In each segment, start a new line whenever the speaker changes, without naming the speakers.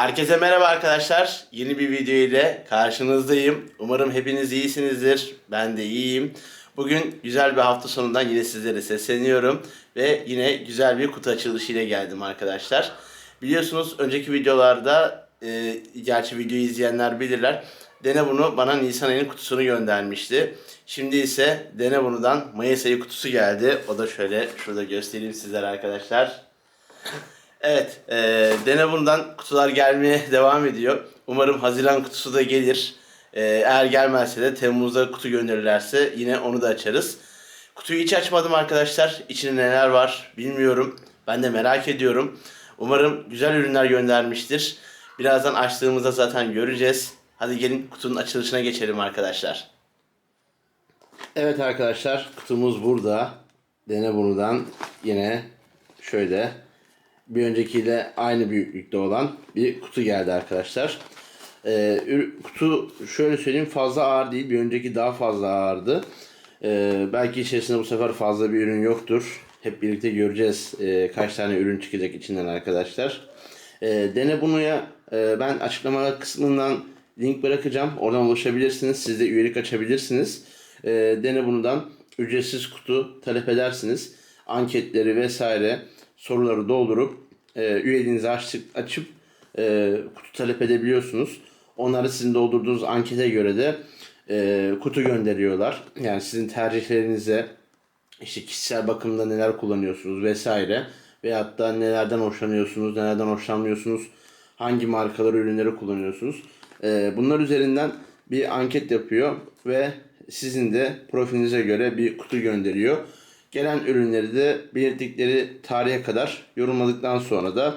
Herkese merhaba arkadaşlar. Yeni bir video ile karşınızdayım. Umarım hepiniz iyisinizdir. Ben de iyiyim. Bugün güzel bir hafta sonundan yine sizlere sesleniyorum. Ve yine güzel bir kutu açılışı ile geldim arkadaşlar. Biliyorsunuz önceki videolarda, e, gerçi videoyu izleyenler bilirler. Dene bunu bana Nisan ayının kutusunu göndermişti. Şimdi ise Dene bunu'dan Mayıs ayı kutusu geldi. O da şöyle şurada göstereyim sizlere arkadaşlar. Evet, e, Dene bundan kutular gelmeye devam ediyor. Umarım Haziran kutusu da gelir. E, eğer gelmezse de Temmuz'da kutu gönderirlerse yine onu da açarız. Kutuyu hiç açmadım arkadaşlar. İçinde neler var bilmiyorum. Ben de merak ediyorum. Umarım güzel ürünler göndermiştir. Birazdan açtığımızda zaten göreceğiz. Hadi gelin kutunun açılışına geçelim arkadaşlar. Evet arkadaşlar kutumuz burada. Dene bundan yine şöyle bir öncekiyle aynı büyüklükte olan bir kutu geldi arkadaşlar. Ee, kutu şöyle söyleyeyim fazla ağır değil. Bir önceki daha fazla ağırdı. Ee, belki içerisinde bu sefer fazla bir ürün yoktur. Hep birlikte göreceğiz ee, kaç tane ürün çıkacak içinden arkadaşlar. Ee, Dene Bunu'ya e, ben açıklama kısmından link bırakacağım. Oradan ulaşabilirsiniz. Siz de üyelik açabilirsiniz. Ee, Dene Bunu'dan ücretsiz kutu talep edersiniz. Anketleri vesaire soruları doldurup e, üyeliğinizi açtık, açıp e, kutu talep edebiliyorsunuz. Onları sizin doldurduğunuz ankete göre de e, kutu gönderiyorlar. Yani sizin tercihlerinize işte kişisel bakımda neler kullanıyorsunuz vesaire veyahut da nelerden hoşlanıyorsunuz, nelerden hoşlanmıyorsunuz, hangi markalar ürünleri kullanıyorsunuz. Ee, bunlar üzerinden bir anket yapıyor ve sizin de profilinize göre bir kutu gönderiyor. Gelen ürünleri de belirttikleri tarihe kadar yorumladıktan sonra da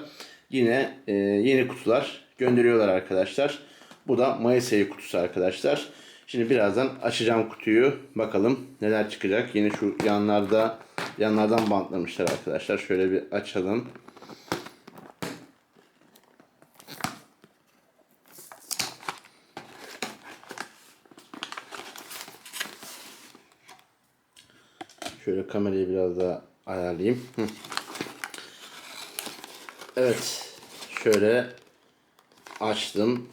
yine e, yeni kutular gönderiyorlar arkadaşlar. Bu da Mayıs ayı kutusu arkadaşlar. Şimdi birazdan açacağım kutuyu. Bakalım neler çıkacak. Yine şu yanlarda yanlardan bantlamışlar arkadaşlar. Şöyle bir açalım. Şöyle kamerayı biraz daha ayarlayayım. Evet. Şöyle açtım.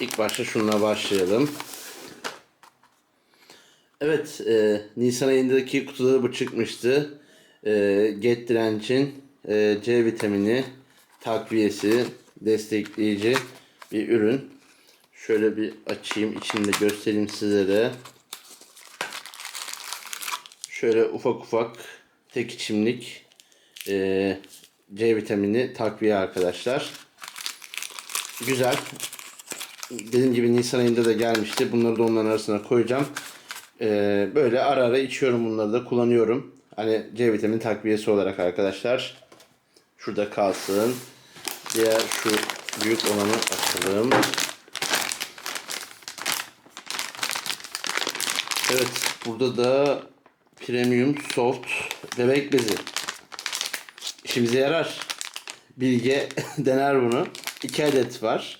İlk başta şununla başlayalım. Evet, e, Nisan ayındaki kutuda bu çıkmıştı. E, Get direncin e, C vitamini takviyesi destekleyici bir ürün. Şöyle bir açayım, içinde göstereyim sizlere. Şöyle ufak ufak tek içimlik e, C vitamini takviye arkadaşlar. Güzel dediğim gibi Nisan ayında da gelmişti. Bunları da onların arasına koyacağım. Ee, böyle ara ara içiyorum bunları da kullanıyorum. Hani C vitamini takviyesi olarak arkadaşlar. Şurada kalsın. Diğer şu büyük olanı açalım. Evet burada da premium soft bebek bezi. İşimize yarar. Bilge dener bunu. 2 adet var.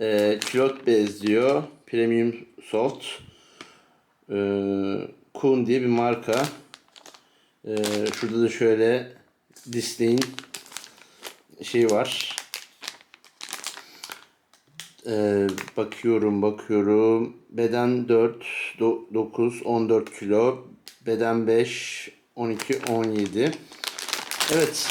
E, külot bez diyor. Premium Soft. E, Kuhn diye bir marka. E, şurada da şöyle Disney'in şey var. E, bakıyorum bakıyorum. Beden 4, 9, 14 kilo. Beden 5, 12, 17. Evet.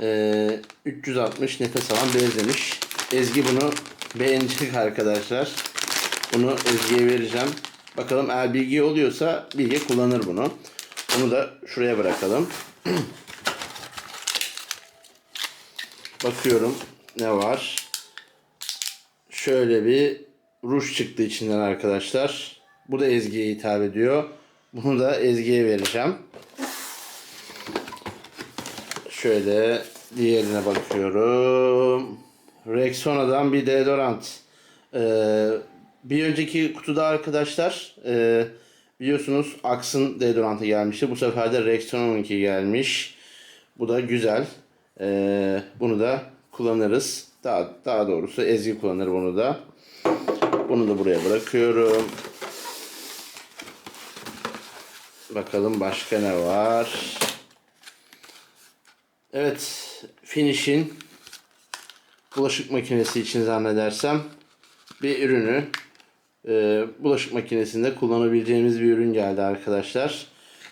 E, 360 nefes alan bez demiş. Ezgi bunu beğenecek arkadaşlar. Bunu Ezgi'ye vereceğim. Bakalım eğer bilgi oluyorsa bilgi kullanır bunu. Onu da şuraya bırakalım. Bakıyorum ne var. Şöyle bir ruj çıktı içinden arkadaşlar. Bu da Ezgi'ye hitap ediyor. Bunu da Ezgi'ye vereceğim. Şöyle diğerine bakıyorum. Rexona'dan bir deodorant. Ee, bir önceki kutuda arkadaşlar e, biliyorsunuz Axe deodorantı gelmişti. Bu sefer de Rexona'nınki gelmiş. Bu da güzel. Ee, bunu da kullanırız. Daha, daha doğrusu Ezgi kullanır bunu da. Bunu da buraya bırakıyorum. Bakalım başka ne var. Evet. Finish'in bulaşık makinesi için zannedersem bir ürünü e, bulaşık makinesinde kullanabileceğimiz bir ürün geldi arkadaşlar.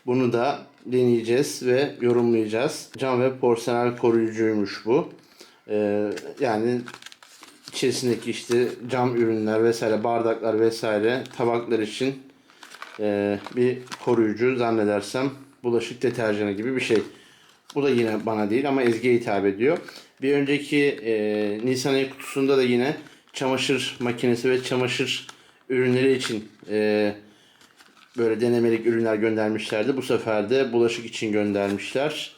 Bunu da deneyeceğiz ve yorumlayacağız. Cam ve porselen koruyucuymuş bu. E, yani içerisindeki işte cam ürünler vesaire bardaklar vesaire tabaklar için e, bir koruyucu zannedersem bulaşık deterjanı gibi bir şey. Bu da yine bana değil ama Ezgi'ye hitap ediyor. Bir önceki e, Nisan ayı kutusunda da yine çamaşır makinesi ve çamaşır ürünleri için e, böyle denemelik ürünler göndermişlerdi. Bu sefer de bulaşık için göndermişler.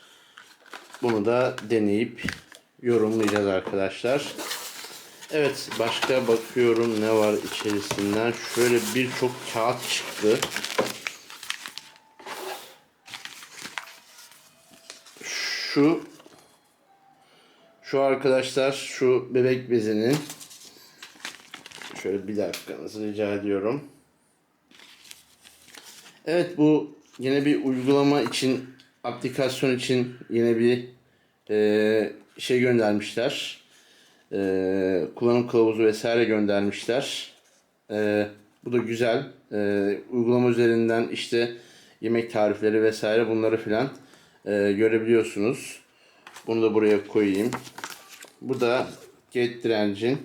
Bunu da deneyip yorumlayacağız arkadaşlar. Evet başka bakıyorum ne var içerisinden. Şöyle birçok kağıt çıktı. Şu şu arkadaşlar şu bebek bezinin şöyle bir dakikanızı rica ediyorum. Evet bu yine bir uygulama için aplikasyon için yine bir e, şey göndermişler. E, kullanım kılavuzu vesaire göndermişler. E, bu da güzel. E, uygulama üzerinden işte yemek tarifleri vesaire bunları filan e, görebiliyorsunuz. Bunu da buraya koyayım. Bu da gate direncin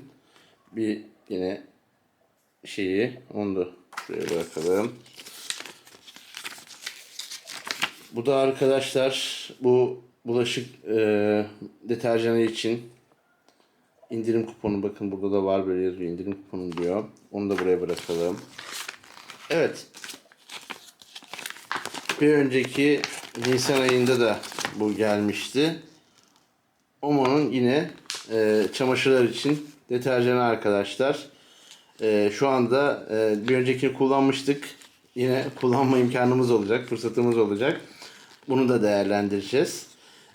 bir yine şeyi. Onu da şuraya bırakalım. Bu da arkadaşlar bu bulaşık e, deterjanı için indirim kuponu bakın burada da var böyle yazıyor indirim kuponu diyor. Onu da buraya bırakalım. Evet. Bir önceki Nisan ayında da bu gelmişti. Omo'nun yine e, çamaşırlar için deterjanı arkadaşlar. E, şu anda e, bir öncekini kullanmıştık. Yine kullanma imkanımız olacak, fırsatımız olacak. Bunu da değerlendireceğiz.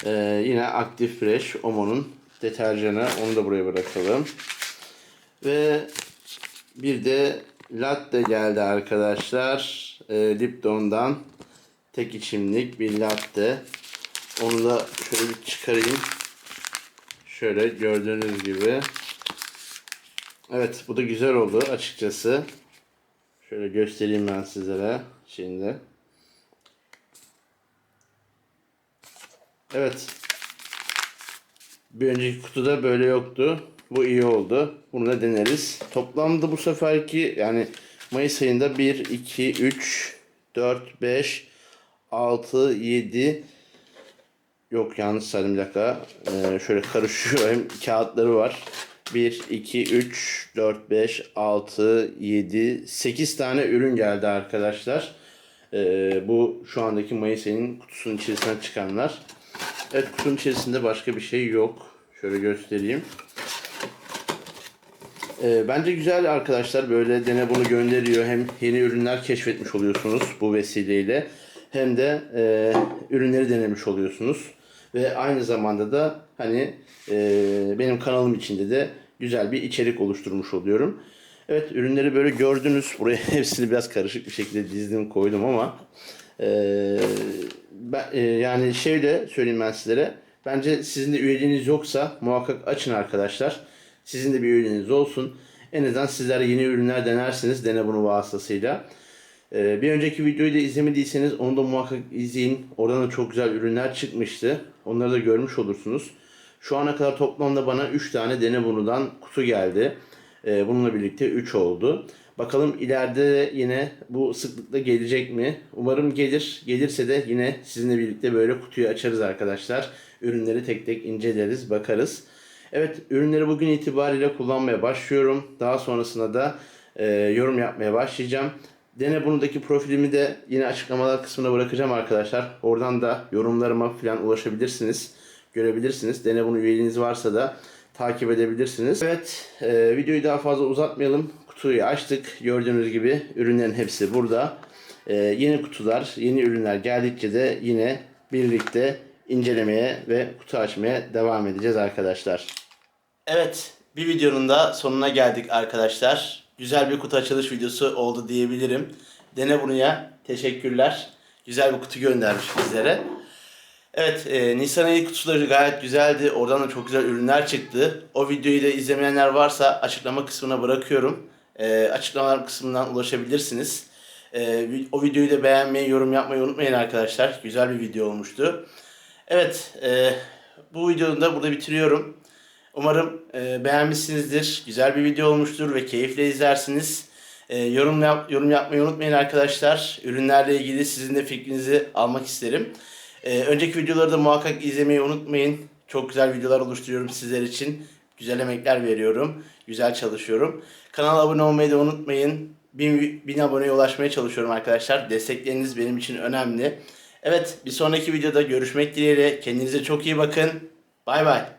E, yine Active Fresh Omo'nun deterjanı. Onu da buraya bırakalım. Ve bir de latte geldi arkadaşlar. E, Lipton'dan tek içimlik bir latte. Onu da şöyle bir çıkarayım. Şöyle gördüğünüz gibi. Evet bu da güzel oldu açıkçası. Şöyle göstereyim ben sizlere şimdi. Evet. Bir önceki kutuda böyle yoktu. Bu iyi oldu. Bunu da deneriz. Toplamda bu seferki yani Mayıs ayında 1, 2, 3, 4, 5, 6, 7 Yok yanlış saydım bir dakika. Ee, şöyle karışıyor. Hem kağıtları var. 1, 2, 3, 4, 5, 6, 7, 8 tane ürün geldi arkadaşlar. Ee, bu şu andaki Mayıs ayının kutusunun içerisinden çıkanlar. Evet kutunun içerisinde başka bir şey yok. Şöyle göstereyim. Ee, bence güzel arkadaşlar. Böyle dene bunu gönderiyor. Hem yeni ürünler keşfetmiş oluyorsunuz bu vesileyle. Hem de e, ürünleri denemiş oluyorsunuz. Ve aynı zamanda da hani e, benim kanalım içinde de güzel bir içerik oluşturmuş oluyorum. Evet ürünleri böyle gördünüz. Buraya hepsini biraz karışık bir şekilde dizdim koydum ama e, ben, e, yani şöyle söyleyeyim ben sizlere. Bence sizin de üyeliğiniz yoksa muhakkak açın arkadaşlar. Sizin de bir üyeliğiniz olsun. En azından sizler yeni ürünler denersiniz dene bunu vasıtasıyla. Ee, bir önceki videoyu da izlemediyseniz onu da muhakkak izleyin. Oradan da çok güzel ürünler çıkmıştı. Onları da görmüş olursunuz. Şu ana kadar toplamda bana 3 tane dene bunudan kutu geldi. Ee, bununla birlikte 3 oldu. Bakalım ileride yine bu sıklıkla gelecek mi? Umarım gelir. Gelirse de yine sizinle birlikte böyle kutuyu açarız arkadaşlar. Ürünleri tek tek inceleriz, bakarız. Evet, ürünleri bugün itibariyle kullanmaya başlıyorum. Daha sonrasında da e, yorum yapmaya başlayacağım. Dene bunundaki profilimi de yine açıklamalar kısmına bırakacağım arkadaşlar. Oradan da yorumlarıma falan ulaşabilirsiniz. Görebilirsiniz. Dene bunu üyeliğiniz varsa da takip edebilirsiniz. Evet e, videoyu daha fazla uzatmayalım. Kutuyu açtık. Gördüğünüz gibi ürünlerin hepsi burada. E, yeni kutular, yeni ürünler geldikçe de yine birlikte incelemeye ve kutu açmaya devam edeceğiz arkadaşlar. Evet, bir videonun da sonuna geldik arkadaşlar. Güzel bir kutu açılış videosu oldu diyebilirim. Dene Bunu'ya teşekkürler. Güzel bir kutu göndermiş bizlere. Evet, e, Nisan ayı kutuları gayet güzeldi. Oradan da çok güzel ürünler çıktı. O videoyu da izlemeyenler varsa açıklama kısmına bırakıyorum. E, açıklamalar kısmından ulaşabilirsiniz. E, o videoyu da beğenmeyi, yorum yapmayı unutmayın arkadaşlar. Güzel bir video olmuştu. Evet, e, bu videoyu da burada bitiriyorum. Umarım e, beğenmişsinizdir. Güzel bir video olmuştur ve keyifle izlersiniz. E, yorum yap, yorum yapmayı unutmayın arkadaşlar. Ürünlerle ilgili sizin de fikrinizi almak isterim. E, önceki videoları da muhakkak izlemeyi unutmayın. Çok güzel videolar oluşturuyorum sizler için. Güzel emekler veriyorum. Güzel çalışıyorum. Kanala abone olmayı da unutmayın. 1000, 1000 aboneye ulaşmaya çalışıyorum arkadaşlar. Destekleriniz benim için önemli. Evet bir sonraki videoda görüşmek dileğiyle. Kendinize çok iyi bakın. Bay bay.